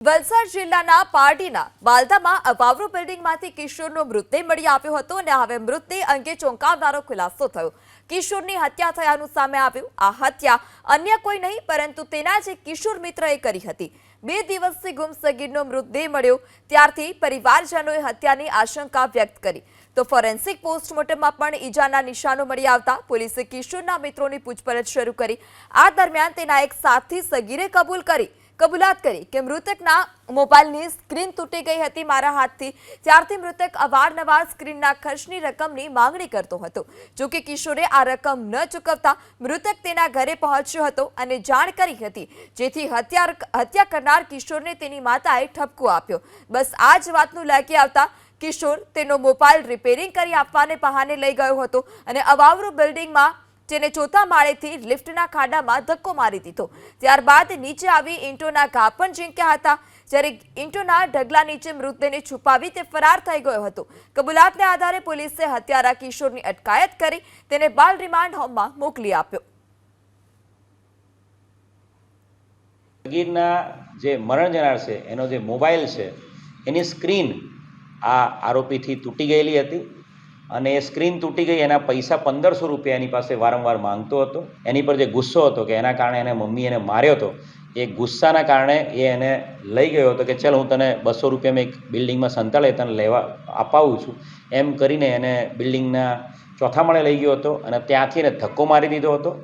વલસાડ જિલ્લાના પારડીના બાલદામાં અપાવરો બિલ્ડિંગમાંથી કિશોરનો મૃતદેહ મળી આવ્યો હતો અને હવે મૃતદેહ અંગે ચોંકાવનારો ખુલાસો થયો. કિશોરની હત્યા થયાનું સામે આવ્યું. આ હત્યા અન્ય કોઈ નહીં, પરંતુ તેના જે કિશોર મિત્રએ કરી હતી. બે દિવસથી ગુમ સગીરનો મૃતદેહ મળ્યો. ત્યારથી પરિવારજનોએ હત્યાની આશંકા વ્યક્ત કરી. તો ફોરેન્સિક પોસ્ટમોર્ટમમાં પણ ઈજાના નિશાનો મળી આવતા પોલીસે કિશોરના મિત્રોની પૂછપરછ શરૂ કરી. આ દરમિયાન તેના એક સાથી સગીરે કબૂલ કરી કબૂલાત કરી કે મૃતકના મોબાઈલની સ્ક્રીન તૂટી ગઈ હતી. મારા હાથથી ત્યારથી મૃતક અવારનવાર સ્ક્રીનના ખર્ચની રકમની માંગણી કરતો હતો. જો કે કિશોરે આ રકમ ન ચૂકવતા મૃતક તેના ઘરે પહોંચ્યો હતો અને જાણ કરી હતી. જેથી હત્યા હત્યા કરનાર કિશોરને તેની માતાએ ઠપકો આપ્યો. બસ આ જ વાતનું લાગી આવતા કિશોર તેનો મોબાઈલ રિપેરિંગ કરી આપવાને બહાને લઈ ગયો હતો અને અવાવરું બિલ્ડિંગમાં જેને ચોથા માળેથી લિફ્ટના ખાડામાં ધક્કો મારી દીધો. ત્યારબાદ નીચે આવી ઈંટોના ઘા પણ ઝીંક્યા હતા. જ્યારે ઈંટોના ઢગલા નીચે મૃતદેહને છુપાવી તે ફરાર થઈ ગયો હતો. કબૂલાતને આધારે પોલીસે હત્યારા કિશોરની અટકાયત કરી તેને બાલ રિમાન્ડ હોમમાં મોકલી આપ્યો. સગીરના જે મરણ જનાર છે, એનો જે મોબાઈલ છે, એની સ્ક્રીન આ આરોપીથી તૂટી ગયેલી હતી. અને એ સ્ક્રીન તૂટી ગઈ, એના પૈસા પંદરસો રૂપિયા એની પાસે વારંવાર માંગતો હતો. એની પર જે ગુસ્સો હતો કે એના કારણે એને મમ્મી એને માર્યો હતો, એ ગુસ્સાના કારણે એ એને લઈ ગયો હતો કે ચાલ હું તને બસો રૂપિયામાં એક બિલ્ડિંગમાં સંતાડે તને લેવા અપાવું છું. એમ કરીને એને બિલ્ડિંગના ચોથા માળે લઈ ગયો હતો અને ત્યાંથી એને ધક્કો મારી દીધો હતો.